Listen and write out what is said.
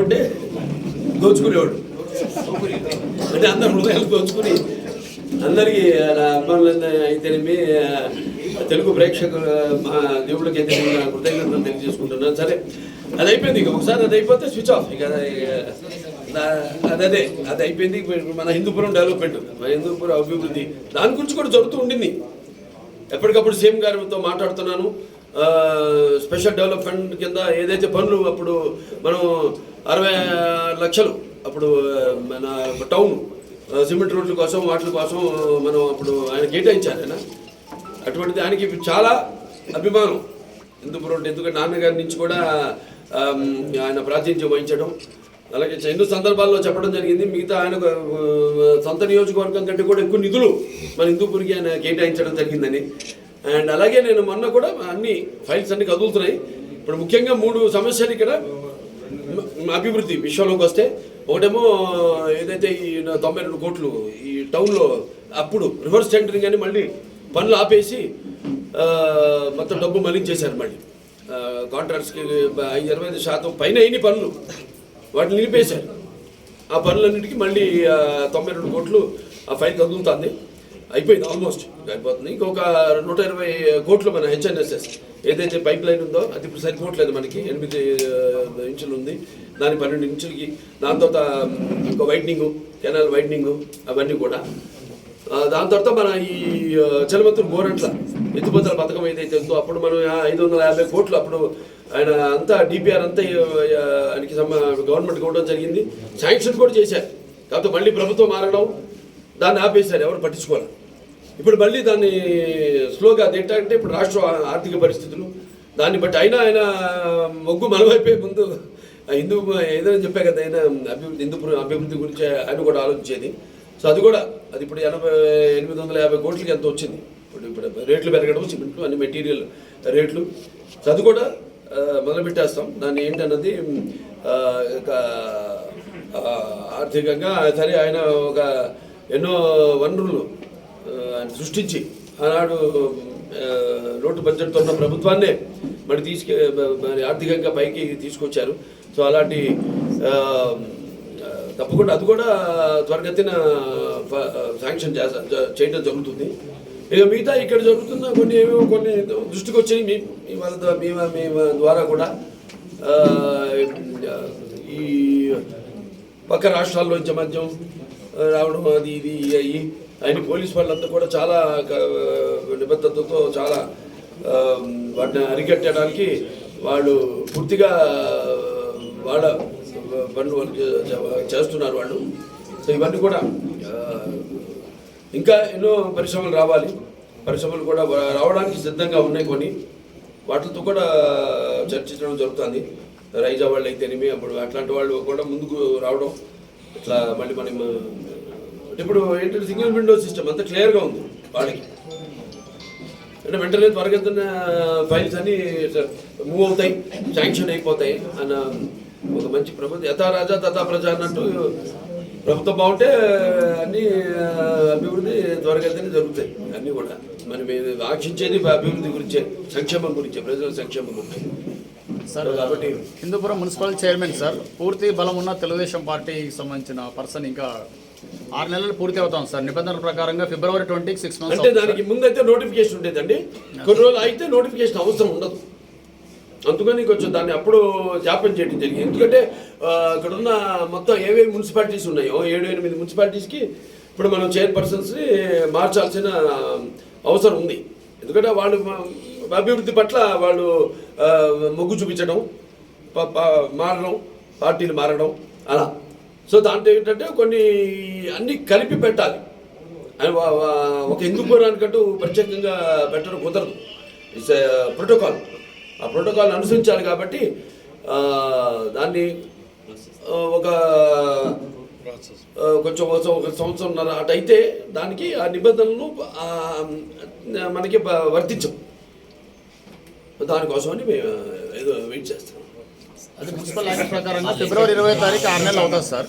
ఉంటే దోచుకునేవాడు. అంటే అందరు హృదయాలు దోచుకుని అందరికీ నా అయితేనేమి తెలుగు ప్రేక్షకుల మా దేవుడికి అయితే కృతజ్ఞతలు తెలియజేసుకుంటున్నాను. సరే అది అయిపోయింది ఇక. ఒకసారి అది అయిపోతే స్విచ్ ఆఫ్ ఇక అది, అదే అది అయిపోయింది. మన హిందూపురం డెవలప్మెంట్ మన హిందూపురం అభివృద్ధి. దాని గురించి కూడా జరుగుతూ ఉండింది. ఎప్పటికప్పుడు సీఎం గారితో మాట్లాడుతున్నాను. స్పెషల్ డెవలప్మెంట్ కింద ఏదైతే పనులు అప్పుడు మనం అరవై లక్షలు అప్పుడు మన టౌన్ సిమెంట్ రోడ్ల కోసం వాటి కోసం మనం అప్పుడు ఆయన కేటాయించారు ఆయన. అటువంటిది ఆయనకి చాలా అభిమానం. హిందూపురం ఎందుకంటే నాన్నగారి నుంచి కూడా ఆయన ప్రాతినిధ్యం వహించడం. అలాగే ఎన్నో సందర్భాల్లో చెప్పడం జరిగింది. మిగతా ఆయన సొంత నియోజకవర్గం కంటే కూడా ఎక్కువ నిధులు మన హిందూపూర్కి ఆయన కేటాయించడం జరిగిందని. అండ్ అలాగే నేను మొన్న కూడా అన్ని ఫైల్స్ అన్ని కదులుతున్నాయి. ఇప్పుడు ముఖ్యంగా మూడు సమస్యలు ఇక్కడ అభివృద్ధి విషయంలోకి వస్తే ఒకటేమో ఏదైతే ఈ తొంభై రెండు కోట్లు ఈ టౌన్లో అప్పుడు రివర్స్ టెండరింగ్ అని మళ్ళీ పనులు ఆపేసి మొత్తం డబ్బు మళ్ళించేశారు మళ్ళీ. కాంట్రాక్ట్స్కి ఐదు ఇరవై ఐదు శాతం పైన అయిన పనులు వాటిని నిలిపేశారు. ఆ పనులన్నిటికీ మళ్ళీ తొంభై రెండు కోట్లు ఆ ఫైల్ కదులుతుంది. అయిపోయింది ఆల్మోస్ట్ అయిపోతుంది. ఇంకొక నూట ఇరవై కోట్లు మన హెచ్ఎన్ఎస్ఎస్ ఏదైతే పైప్ లైన్ ఉందో అది ఇప్పుడు సరిపోవట్లేదు మనకి. ఎనిమిది ఇంచులు ఉంది. దాని పన్నెండు ఇంచులకి దాని తర్వాత ఇంకో వైట్నింగు కెనాల్ వైట్నింగు అవన్నీ కూడా. దాని తర్వాత మన ఈ చలమతులు బోరంట్ల గోరంట్ల పథకం ఏదైతే ఉందో అప్పుడు మనం ఐదు వందల యాభై కోట్లు అప్పుడు ఆయన అంతా డిపిఆర్ అంతా ఆయనకి గవర్నమెంట్ ఇవ్వడం జరిగింది. శాంక్షన్ కూడా చేశారు. కాకపోతే మళ్ళీ ప్రభుత్వం మారడం దాన్ని ఆపేశారు. ఎవరు పట్టించుకోవాలి ఇప్పుడు మళ్ళీ దాన్ని స్లోగా అది ఏంటంటే ఇప్పుడు రాష్ట్ర ఆర్థిక పరిస్థితులు దాన్ని బట్టి అయినా ఆయన మొగ్గు మనవైపోయే ముందు ఆ హిందూ ఏదైనా చెప్పా కదా ఆయన అభివృద్ధి హిందూ అభివృద్ధి గురించి ఆయన కూడా ఆలోచించేది. సో అది కూడా అది ఇప్పుడు ఎనభై ఎనిమిది వందల యాభై కోట్లకి ఎంత వచ్చింది? ఇప్పుడు ఇప్పుడు రేట్లు పెరగడం సిమెంట్లు అన్ని మెటీరియల్ రేట్లు. సో అది కూడా మొదలుపెట్టేస్తాం. మొదలు పెట్టేస్తాం దాన్ని ఏంటన్నది ఒక, ఆర్థికంగా సరే ఆయన ఒక ఎన్నో వనరులు సృష్టించి ఆనాడు ఆ, లోటు బడ్జెట్తో ఉన్న ప్రభుత్వాన్నే మరి తీసుకె మరి ఆర్థికంగా పైకి తీసుకొచ్చారు. సో అలాంటి తప్పకుండా అది కూడా త్వరగతిన శాంక్షన్ చేయడం జరుగుతుంది. ఇక మిగతా ఇక్కడ జరుగుతున్న కొన్ని ఏమేమో కొన్ని దృష్టికి వచ్చాయి మీ మీ వాళ్ళ మీ మీ ద్వారా కూడా ఈ పక్క రాష్ట్రాల్లో మద్యం రావడం అది ఇది అయ్యి ఆయన పోలీస్ వాళ్ళంతా కూడా చాలా నిబద్ధతతో చాలా వాటిని అరికట్టడానికి వాళ్ళు పూర్తిగా వాళ్ళ పనులు వాళ్ళు చేస్తున్నారు వాళ్ళు. సో ఇవన్నీ కూడా ఇంకా ఎన్నో పరిశ్రమలు రావాలి. పరిశ్రమలు కూడా రావడానికి సిద్ధంగా ఉన్నాయి కొన్ని. వాటితో కూడా చర్చించడం జరుగుతుంది. రైజా వాళ్ళు అయితేనేమి అప్పుడు అట్లాంటి వాళ్ళు కూడా ముందుకు రావడం ఇట్లా మళ్ళీ మనం ఇప్పుడు ఏంటంటే సింగిల్ విండో సిస్టమ్ అంతా క్లియర్గా ఉంది వాడికి అంటే వెంటనే త్వరగా ఫైల్స్ అన్ని మూవ్ అవుతాయి శాంక్షన్ అయిపోతాయి అన్న ఒక మంచి ప్రభుత్వం యథా రాజా తథా ప్రజ అన్నట్టు ప్రభుత్వం బాగుంటే అన్ని అభివృద్ధి త్వరగతిని జరుగుతాయి. అన్నీ కూడా. మనం ఇది ఆశించేది అభివృద్ధి గురించే సంక్షేమం గురించే ప్రజల సంక్షేమం గురించి. సార్ కాబట్టి హిందూపురం మున్సిపల్ చైర్మన్ సార్ పూర్తి బలం ఉన్న తెలుగుదేశం పార్టీకి సంబంధించిన పర్సన్ ఇంకా ఆరు నెలలు పూర్తి అవుతాం సార్. నిబంధనల ప్రకారంగా ఫిబ్రవరి ట్వంటీ సిక్స్ అంటే మంత్స్ దానికి ముందైతే నోటిఫికేషన్ ఉండేదండి. కొన్ని రోజులు అయితే నోటిఫికేషన్ అవసరం ఉండదు. అందుకని కొంచెం దాన్ని అప్పుడు జాప్యం చేయడం జరిగింది. ఎందుకంటే ఇక్కడ ఉన్న మొత్తం ఏవేవి మున్సిపాలిటీస్ ఉన్నాయో ఏడు ఎనిమిది మున్సిపాలిటీస్కి ఇప్పుడు మనం చైర్పర్సన్స్ని మార్చాల్సిన అవసరం ఉంది. ఎందుకంటే వాళ్ళు అభివృద్ధి పట్ల వాళ్ళు మొగ్గు చూపించడం ప- మారడం పార్టీలు మారడం అలా. సో దాంట్లో ఏంటంటే కొన్ని అన్నీ కలిపి పెట్టాలి. అని ఒక హిందూ పోరానికంటూ ప్రత్యేకంగా పెట్టడం కుదరదు. ఇట్స్ ప్రోటోకాల్ ఆ ప్రోటోకాల్ అనుసరించాలి కాబట్టి దాన్ని ఒక కొంచెం ఒక ఒక అటు అయితే దానికి ఆ నిబంధనలను మనకి బ- వర్తించవు. దానికోసమని మేము ఏదో వెయిట్ చేస్తున్నాం అది మున్సిపల్ యాక్ట్ ప్రకారంగా ఫిబ్రవరి ఇరవై తారీఖు ఆరు నెలలు అవుతుంది సార్.